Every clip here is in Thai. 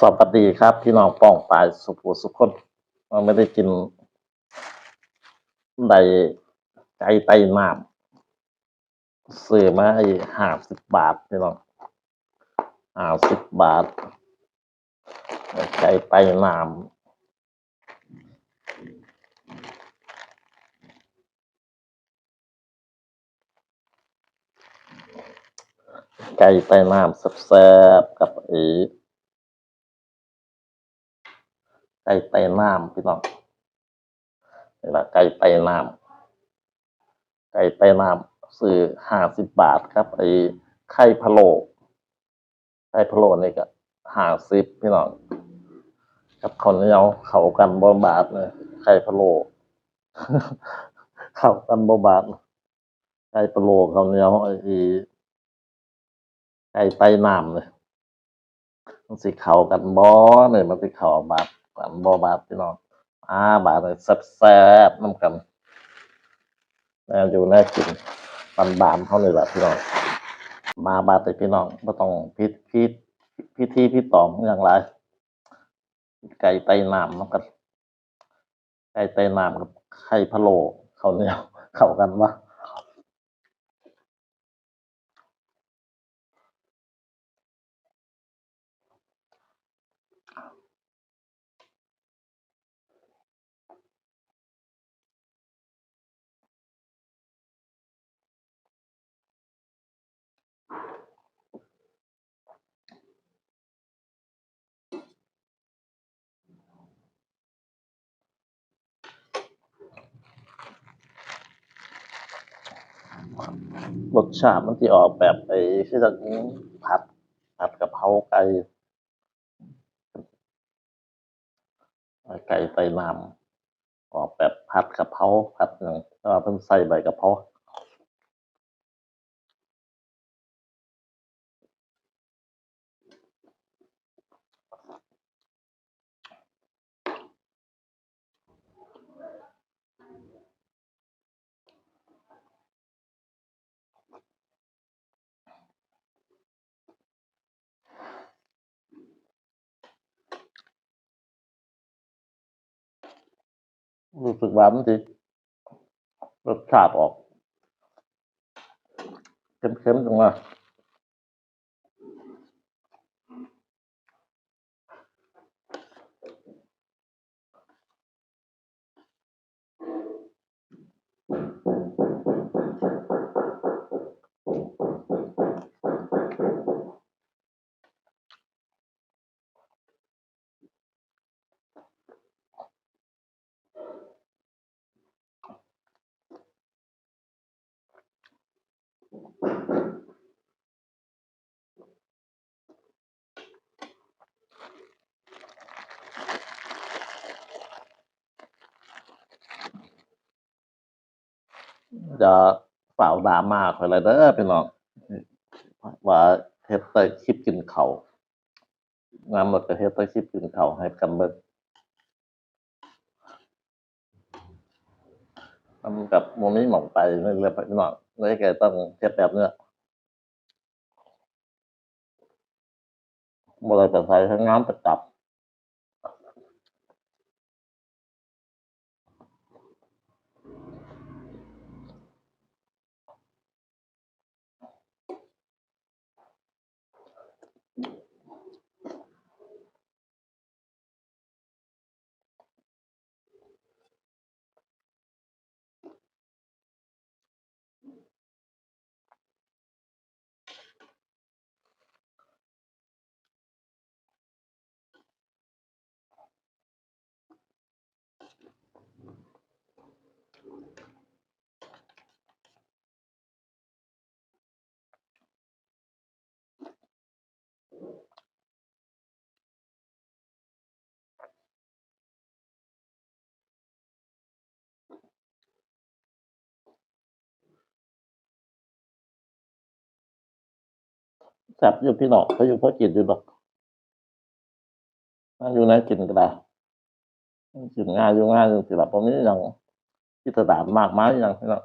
สวัสดีครับ พี่น้องป้องปลายสุภูสุขคนเราไม่ได้กินใดไก่ไตน้ำซื้อมาให้ห้าสิบบาทพี่น้องห้าสิบบาทไก่ไตน้ำไก่ไตน้ำแซ่บๆกับไอ้ ไก่ไตน้ำพี่น้องนี่ละไก่ไตน้ำไก่ไตน้ำซื้อห้าสิบบาทครับไอ้ไข่พะโล้ไข่พะโล้นี่ก็ห้าสิบพี่น้องกับคนเนียวเข้ากันบ่บาทเลยไข่พะโล้เข้ากันบ่บาทไก่พะโล้ข้าเนียวไอ้ไก่ไตน้ำเลยมันสิเขากันบ่เนี่ยมันสิเข้าบาด บ่บาดพี่น้องอ่าบาดเลยแซ่บๆน้ำกันแน่อยู่แน่กินปันบานเท่านี้แหละพี่น้องมาบาดเลยพี่น้องบ่ต้องพิพิพิธีพิตอมอย่างไรไก่ไตน้ำน้ำกันไก่ไตน้ำกับไข่พะโล้ข้าเนี่ยเข้ากันวะ รสชาติมันจะออกแบบไอ้ที่จะผัดผัดกะเพราไก่ไก่ไตน้ำออกแบบผัดกะเพราผัดอย่างแต่ว่าเพิ่นใส่ใบกะเพรา รู้สึกว่ามันสิรสชาติออกเค็มๆตรงนั้น จะเฝ่าดราม่าคอยเลยเด้อพี่น้องว่าเฮ็ดแต่คลิปกินเขางามหมดก็เฮ็ดแต่คลิปกินเขาให้กันเบิ่งมันกับโมมี่หม่องไปเรื่อยๆพี่น้อง เลยก็ต้องเฮ็ดแบบเนี้ยบ่ได้ไปใส่ทั้งงานประจับ แซ่บอยู่พี่หนอกเขาอยู่เพราะกิตอยู่หรอกนั่นอยู่ไหนกินกระด้กินง่ายอยู่ง่ายอยู่สิล่ะบ่มีหยังพิสดารมากมายอย่างพี่น้อง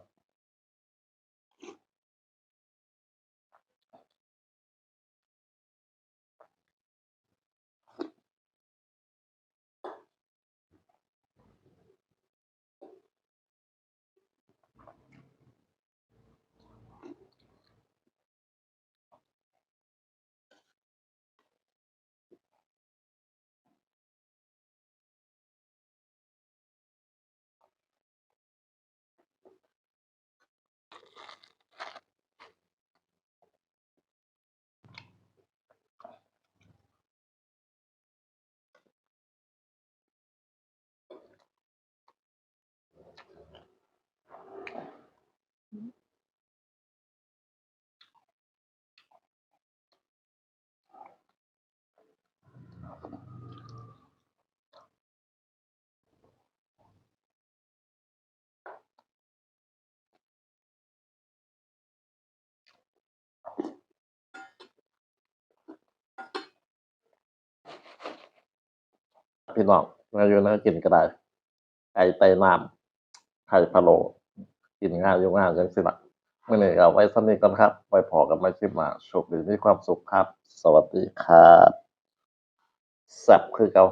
พี่น้องมาอยู่นั่งกินก็ได้ไก่ไตน้ำไข่พะโล้ กินง่ายยุ่งง่ายจังสิละมื่อยเอาไว้สนิทกันครับ ไว้พอกันไม่ชิมมาโชคดีมีความสุขครับ สวัสดีครับแซบคือเกา